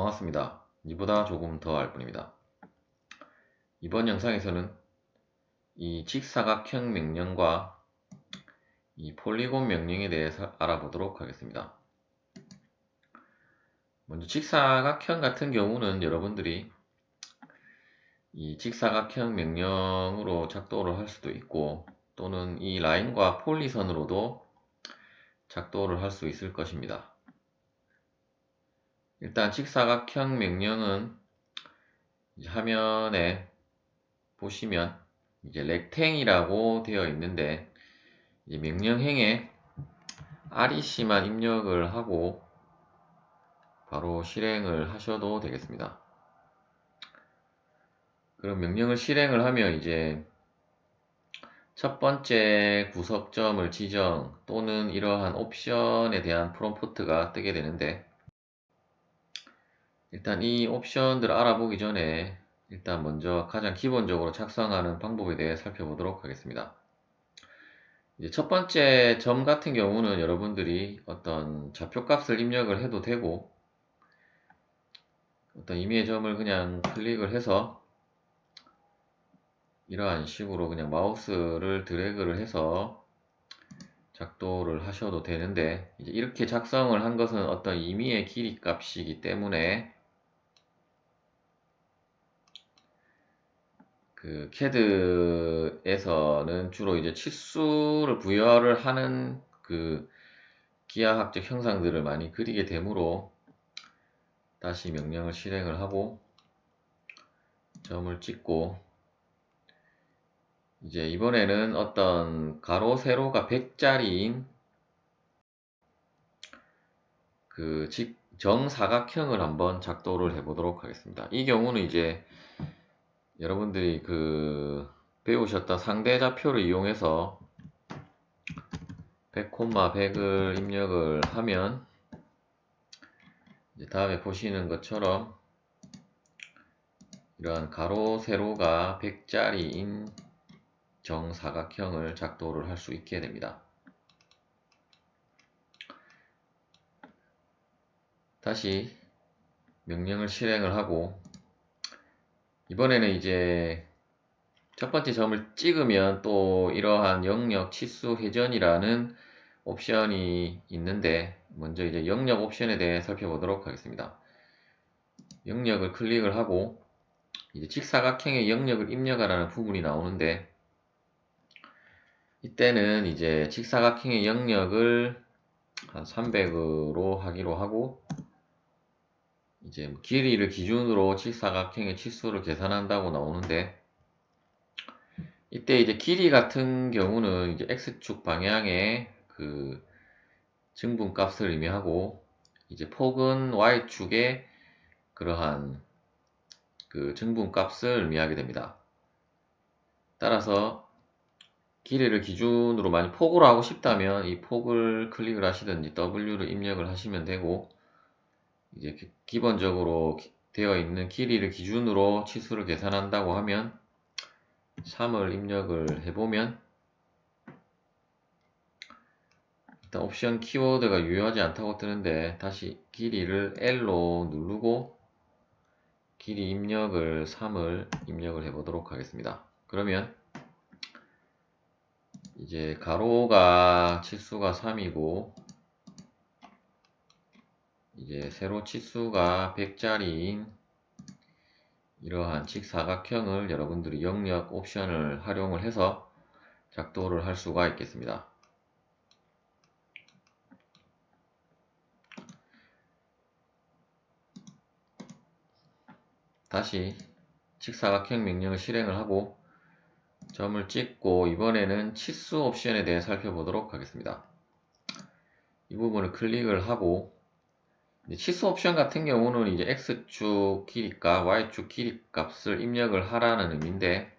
반갑습니다. 이보다 조금 더 알 뿐입니다. 이번 영상에서는 이 직사각형 명령과 이 폴리곤 명령에 대해서 알아보도록 하겠습니다. 먼저 직사각형 같은 경우는 여러분들이 이 직사각형 명령으로 작도를 할 수도 있고 또는 이 라인과 폴리선으로도 작도를 할수 있을 것입니다. 일단 직사각형 명령은 화면에 보시면 이제 렉탱이라고 되어 있는데 명령행에 REC만 입력을 하고 바로 실행을 하셔도 되겠습니다. 그럼 명령을 실행을 하면 이제 첫 번째 구석점을 지정 또는 이러한 옵션에 대한 프롬프트가 뜨게 되는데 일단 이 옵션들 알아보기 전에 일단 먼저 가장 기본적으로 작성하는 방법에 대해 살펴보도록 하겠습니다. 이제 첫 번째 점 같은 경우는 여러분들이 어떤 좌표값을 입력을 해도 되고 어떤 임의의 점을 그냥 클릭을 해서 이러한 식으로 그냥 마우스를 드래그를 해서 작도를 하셔도 되는데 이제 이렇게 작성을 한 것은 어떤 임의의 길이 값이기 때문에 그 CAD에서는 주로 이제 치수를 부여를 하는 그 기하학적 형상들을 많이 그리게 되므로 다시 명령을 실행을 하고 점을 찍고 이제 이번에는 어떤 가로 세로가 100짜리인 그 정사각형을 한번 작도를 해 보도록 하겠습니다. 이 경우는 이제 여러분들이 그 배우셨던 상대좌표를 이용해서 100, 100을 입력을 하면 다음에 보시는 것처럼 이러한 가로 세로가 100짜리인 정사각형을 작도를 할 수 있게 됩니다. 다시 명령을 실행을 하고 이번에는 이제 첫 번째 점을 찍으면 또 이러한 영역 치수 회전이라는 옵션이 있는데 먼저 이제 영역 옵션에 대해 살펴보도록 하겠습니다. 영역을 클릭을 하고 이제 직사각형의 영역을 입력하라는 부분이 나오는데 이때는 이제 직사각형의 영역을 한 300으로 하기로 하고 이제 뭐 길이를 기준으로 직사각형의 치수를 계산한다고 나오는데 이때 이제 길이 같은 경우는 이제 x축 방향의 그 증분 값을 의미하고 이제 폭은 y축의 그러한 그 증분 값을 의미하게 됩니다. 따라서 길이를 기준으로 많이 폭으로 하고 싶다면 이 폭을 클릭을 하시든지 W를 입력을 하시면 되고 이제 기본적으로 되어 있는 길이를 기준으로 치수를 계산한다고 하면 3을 입력을 해보면 일단 옵션 키워드가 유효하지 않다고 뜨는데 다시 길이를 L로 누르고 길이 입력을 3을 입력을 해보도록 하겠습니다. 그러면 이제 가로가 치수가 3이고 이제 세로 치수가 100짜리인 이러한 직사각형을 여러분들이 영역 옵션을 활용을 해서 작도를 할 수가 있겠습니다. 다시 직사각형 명령을 실행을 하고 점을 찍고 이번에는 치수 옵션에 대해 살펴보도록 하겠습니다. 이 부분을 클릭을 하고 치수 옵션 같은 경우는 이제 x축 길이값, y축 길이 값을 입력을 하라는 의미인데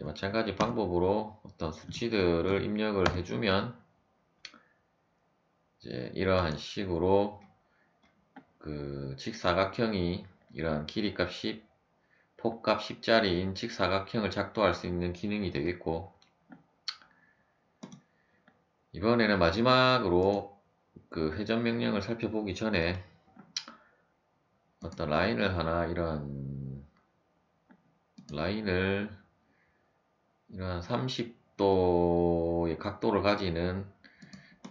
마찬가지 방법으로 어떤 수치들을 입력을 해주면 이제 이러한 식으로 그 직사각형이 이러한 길이값 10, 폭값 10짜리인 직사각형을 작도할 수 있는 기능이 되겠고 이번에는 마지막으로 그 회전 명령을 살펴보기 전에 어떤 라인을 하나 이런 라인을 이런 30도의 각도를 가지는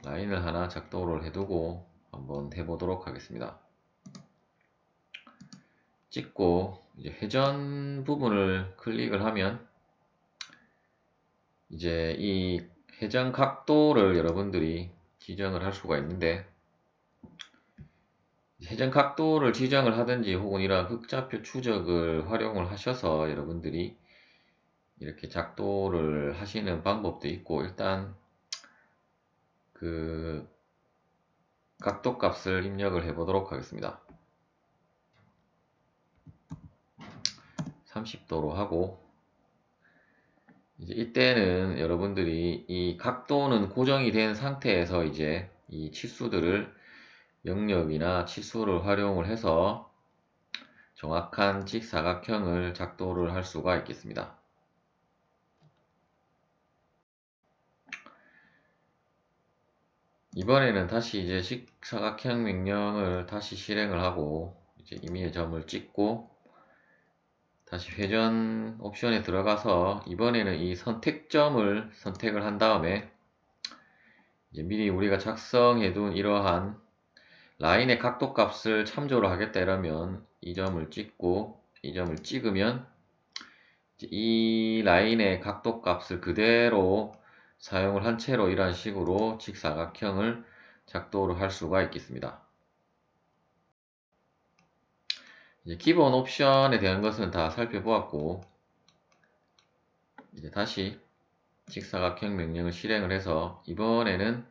라인을 하나 작도를 해두고 한번 해보도록 하겠습니다. 찍고 이제 회전 부분을 클릭을 하면 이제 이 회전 각도를 여러분들이 지정을 할 수가 있는데 회전 각도를 지정을 하든지 혹은 이런 흑자표 추적을 활용을 하셔서 여러분들이 이렇게 작도를 하시는 방법도 있고 일단 그 각도 값을 입력을 해 보도록 하겠습니다. 30도로 하고 이제 이때는 여러분들이 이 각도는 고정이 된 상태에서 이제 이 치수들을 영역이나 치수를 활용을 해서 정확한 직사각형을 작도를 할 수가 있겠습니다. 이번에는 다시 이제 직사각형 명령을 다시 실행을 하고 이제 임의의 점을 찍고 다시 회전 옵션에 들어가서 이번에는 이 선택점을 선택을 한 다음에 미리 우리가 작성해 둔 이러한 라인의 각도 값을 참조를 하겠다 이러면 이 점을 찍고 이 점을 찍으면 이 라인의 각도 값을 그대로 사용을 한 채로 이런 식으로 직사각형을 작도를 할 수가 있겠습니다. 이제 기본 옵션에 대한 것은 다 살펴보았고 이제 다시 직사각형 명령을 실행을 해서 이번에는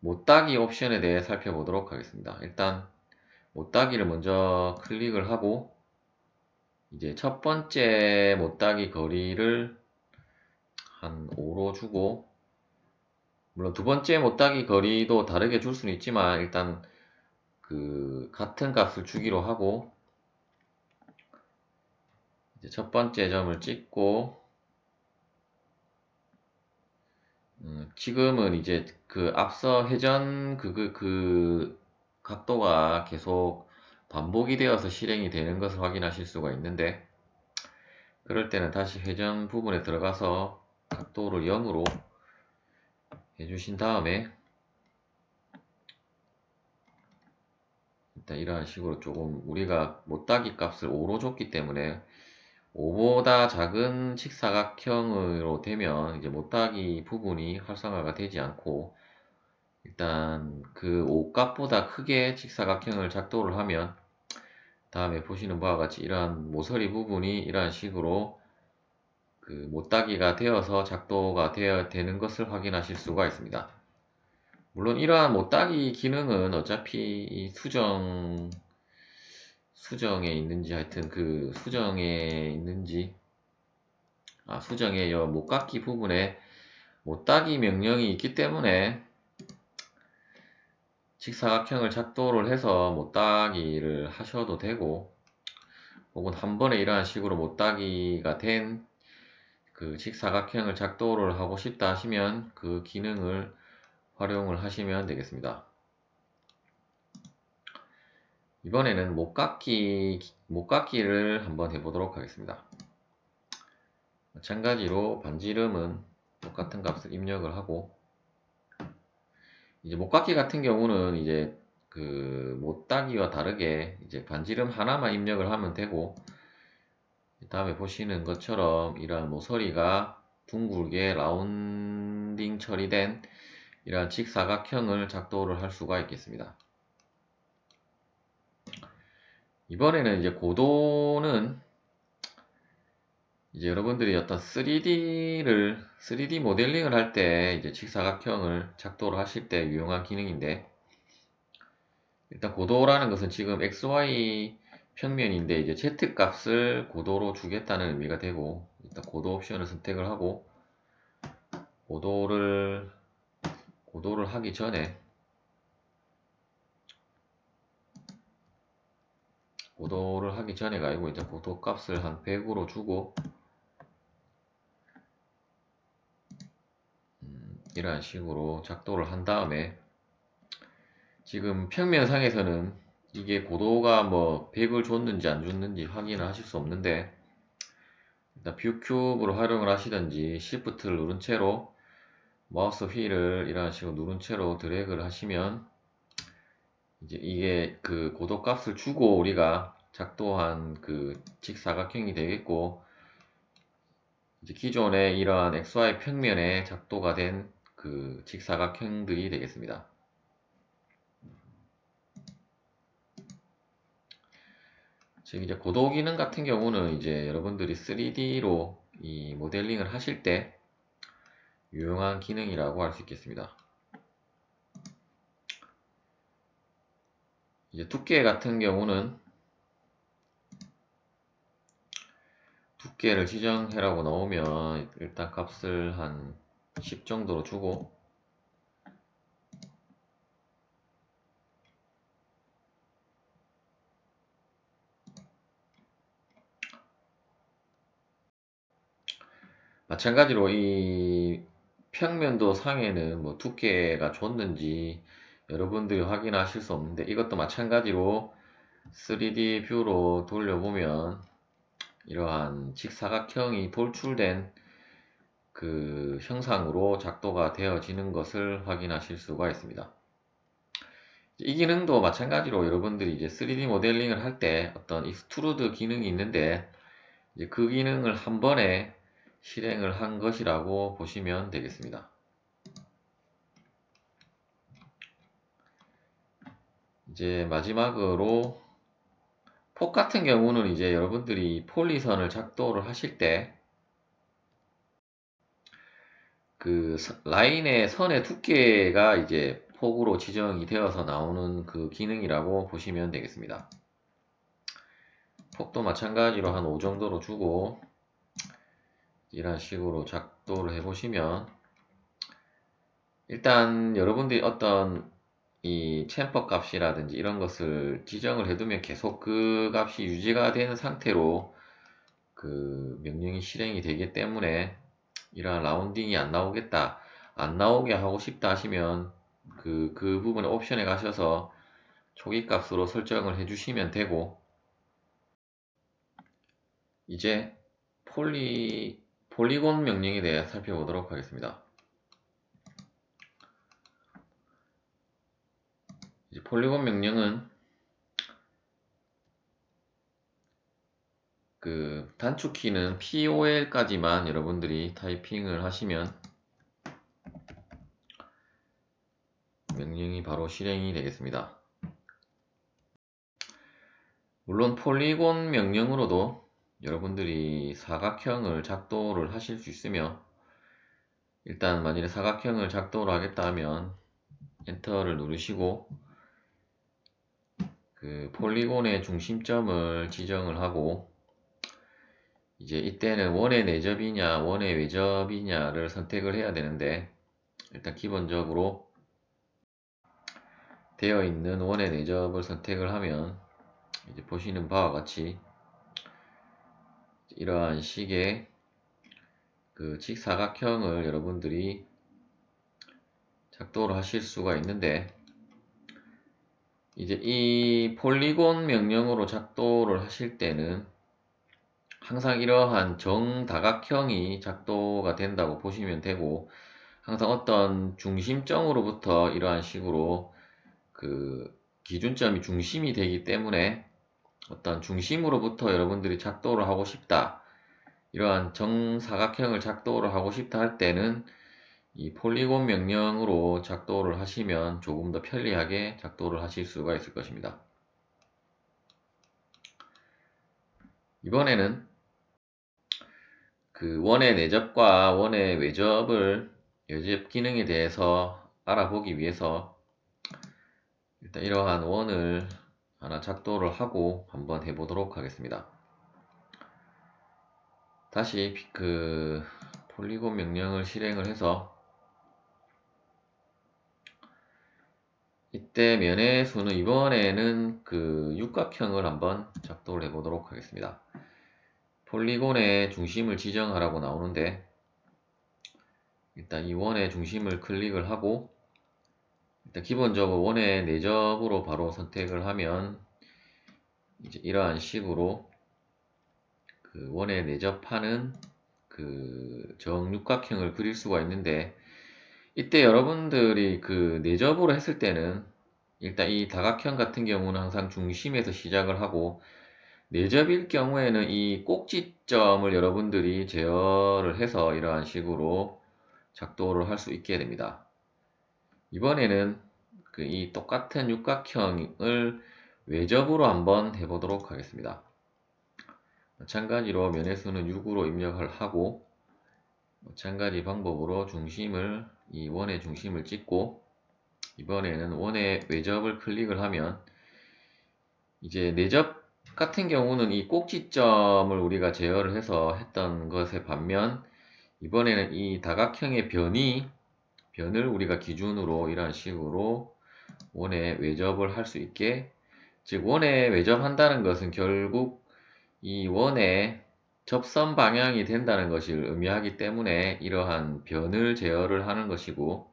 못따기 옵션에 대해 살펴보도록 하겠습니다. 일단 못따기를 먼저 클릭을 하고 이제 첫 번째 못따기 거리를 한 5로 주고 물론 두 번째 못따기 거리도 다르게 줄 수는 있지만 일단 그 같은 값을 주기로 하고 첫 번째 점을 찍고 음, 지금은 이제 그 앞서 회전 그, 그, 그 각도가 계속 반복이 되어서 실행이 되는 것을 확인하실 수가 있는데 그럴 때는 다시 회전 부분에 들어가서 각도를 0으로 해주신 다음에 일단 이러한 식으로 조금 우리가 못따기 값을 5로 줬기 때문에 5보다 작은 직사각형으로 되면 이제 못따기 부분이 활성화가 되지 않고 일단 그 5값보다 크게 직사각형을 작도를 하면 다음에 보시는 바와 같이 이러한 모서리 부분이 이러한 식으로 그 못따기가 되어서 작도가 되어 되는 것을 확인하실 수가 있습니다. 물론 이러한 못따기 기능은 어차피 수정 수정에 있는지 하여튼 그 수정에 있는지 아 수정의 여 못깎기 부분에 못따기 명령이 있기 때문에 직사각형을 작도를 해서 못따기를 하셔도 되고 혹은 한 번에 이러한 식으로 못따기가 된 그 직사각형을 작도를 하고 싶다 하시면 그 기능을 활용을 하시면 되겠습니다. 이번에는 목 깎기, 목 깎기를 한번 해보도록 하겠습니다. 마찬가지로 반지름은 똑같은 값을 입력을 하고 이제 목 깎기 같은 경우는 이제 그 못 따기와 다르게 이제 반지름 하나만 입력을 하면 되고 다음에 보시는 것처럼 이러한 모서리가 둥글게 라운딩 처리된 이러한 직사각형을 작도를 할 수가 있겠습니다. 이번에는 이제 고도는 이제 여러분들이 어떤 3D를 3D 모델링을 할 때 이제 직사각형을 작도를 하실 때 유용한 기능인데 일단 고도라는 것은 지금 XY 평면인데 이제 Z 값을 고도로 주겠다는 의미가 되고 일단 고도 옵션을 선택을 하고 고도를 고도를 하기 전에 고도를 하기 전에가 아니고 이제 고도 값을 한 100으로 주고 음, 이런 식으로 작도를 한 다음에 지금 평면상에서는 이게 고도가 뭐 100을 줬는지 안 줬는지 확인을 하실 수 없는데 일단 뷰 큐브로 활용을 하시든지 Shift를 누른 채로 마우스 휠을 이런 식으로 누른 채로 드래그를 하시면 이제 이게 그 고도 값을 주고 우리가 작동한 그 직사각형이 되겠고 이제 기존의 이러한 XY 평면에 작도가 된 그 직사각형들이 되겠습니다. 즉 이제 고도 기능 같은 경우는 이제 여러분들이 3D로 이 모델링을 하실 때 유용한 기능이라고 할 수 있겠습니다. 이제 두께 같은 경우는 두께를 지정해라고 나오면 일단 값을 한 10 정도로 주고 마찬가지로 이 평면도 상에는 뭐 두께가 줬는지 여러분들이 확인하실 수 없는데 이것도 마찬가지로 3D 뷰로 돌려보면 이러한 직사각형이 돌출된 그 형상으로 작도가 되어지는 것을 확인하실 수가 있습니다. 이 기능도 마찬가지로 여러분들이 이제 3D 모델링을 할 때 어떤 익스트루드 기능이 있는데 그 기능을 한 번에 실행을 한 것이라고 보시면 되겠습니다. 이제 마지막으로 폭 같은 경우는 이제 여러분들이 폴리선을 작도를 하실 때 그 라인의 선의 두께가 이제 폭으로 지정이 되어서 나오는 그 기능이라고 보시면 되겠습니다. 폭도 마찬가지로 한 5 정도로 주고 이런 식으로 작도를 해 보시면 일단 여러분들이 어떤 이 챔퍼 값이라든지 이런 것을 지정을 해두면 계속 그 값이 유지가 되는 상태로 그 명령이 실행이 되기 때문에 이러한 라운딩이 안 나오겠다 안 나오게 하고 싶다 하시면 그, 그 부분의 옵션에 가셔서 초기 값으로 설정을 해주시면 되고 이제 폴리, 폴리곤 명령에 대해 살펴보도록 하겠습니다. 이제 폴리곤 명령은 그 단축키는 POL까지만 여러분들이 타이핑을 하시면 명령이 바로 실행이 되겠습니다. 물론 폴리곤 명령으로도 여러분들이 사각형을 작도를 하실 수 있으며 일단 만일에 사각형을 작도를 하겠다 하면 엔터를 누르시고 그 폴리곤의 중심점을 지정을 하고 이제 이때는 원의 내접이냐 원의 외접이냐를 선택을 해야 되는데 일단 기본적으로 되어 있는 원의 내접을 선택을 하면 이제 보시는 바와 같이 이러한 식의 그 직사각형을 여러분들이 작도를 하실 수가 있는데 이제 이 폴리곤 명령으로 작도를 하실 때는 항상 이러한 정다각형이 작도가 된다고 보시면 되고 항상 어떤 중심점으로부터 이러한 식으로 그 기준점이 중심이 되기 때문에 어떤 중심으로부터 여러분들이 작도를 하고 싶다 이러한 정사각형을 작도를 하고 싶다 할 때는 이 폴리곤 명령으로 작도를 하시면 조금 더 편리하게 작도를 하실 수가 있을 것입니다. 이번에는 그 원의 내접과 원의 외접을 여접 기능에 대해서 알아보기 위해서 일단 이러한 원을 하나 작도를 하고 한번 해보도록 하겠습니다. 다시 그 폴리곤 명령을 실행을 해서 이때 면의 수는 이번에는 그 육각형을 한번 작도를 해보도록 하겠습니다. 폴리곤의 중심을 지정하라고 나오는데 일단 이 원의 중심을 클릭을 하고 일단 기본적으로 원의 내접으로 바로 선택을 하면 이제 이러한 식으로 그 원의 내접하는 그 정육각형을 그릴 수가 있는데 이때 여러분들이 그 내접으로 했을 때는 일단 이 다각형 같은 경우는 항상 중심에서 시작을 하고 내접일 경우에는 이 꼭지점을 여러분들이 제어를 해서 이러한 식으로 작도를 할 수 있게 됩니다. 이번에는 그 이 똑같은 육각형을 외접으로 한번 해보도록 하겠습니다. 마찬가지로 면회수는 6으로 입력을 하고 마찬가지 방법으로 중심을 이 원의 중심을 찍고 이번에는 원의 외접을 클릭을 하면 이제 내접 같은 경우는 이 꼭지점을 우리가 제어를 해서 했던 것에 반면 이번에는 이 다각형의 변이 변을 우리가 기준으로 이런 식으로 원에 외접을 할 수 있게 즉 원에 외접한다는 것은 결국 이 원의 접선 방향이 된다는 것을 의미하기 때문에 이러한 변을 제어를 하는 것이고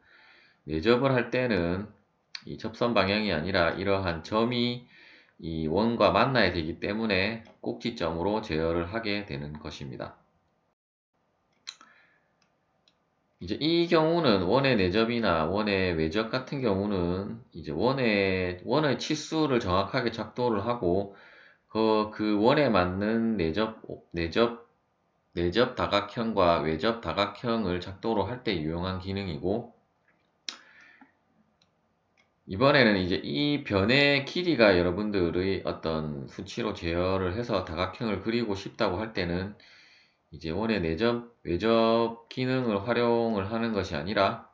내접을 할 때는 이 접선 방향이 아니라 이러한 점이 이 원과 만나야 되기 때문에 꼭지점으로 제어를 하게 되는 것입니다. 이제 이 경우는 원의 내접이나 원의 외접 같은 경우는 이제 원의 원의 치수를 정확하게 작도를 하고 그, 그 원에 맞는 내접 내접 내접 다각형과 외접 다각형을 작도로 할 때 유용한 기능이고 이번에는 이제 이 변의 길이가 여러분들의 어떤 수치로 제어를 해서 다각형을 그리고 싶다고 할 때는 이제 원의 내접, 외접 기능을 활용을 하는 것이 아니라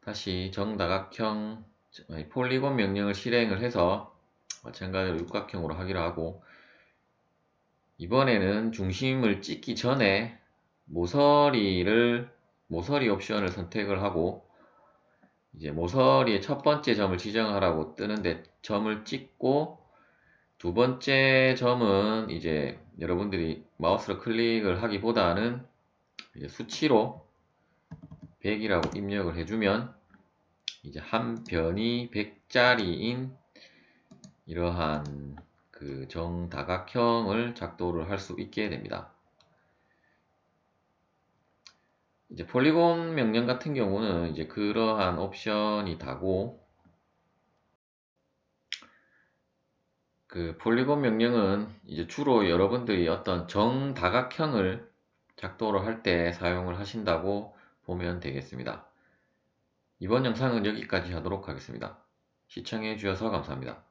다시 정다각형 폴리곤 명령을 실행을 해서 마찬가지로 육각형으로 하기로 하고 이번에는 중심을 찍기 전에 모서리를 모서리 옵션을 선택을 하고 이제 모서리의 첫 번째 점을 지정하라고 뜨는데 점을 찍고 두 번째 점은 이제 여러분들이 마우스로 클릭을 하기보다는 수치로 100이라고 입력을 해주면 이제 한 변이 100짜리인 이러한 그 정다각형을 작도를 할 수 있게 됩니다. 이제 폴리곤 명령 같은 경우는 이제 그러한 옵션이 다고 그 폴리곤 명령은 이제 주로 여러분들이 어떤 정다각형을 작도를 할 때 사용을 하신다고 보면 되겠습니다. 이번 영상은 여기까지 하도록 하겠습니다. 시청해 주셔서 감사합니다.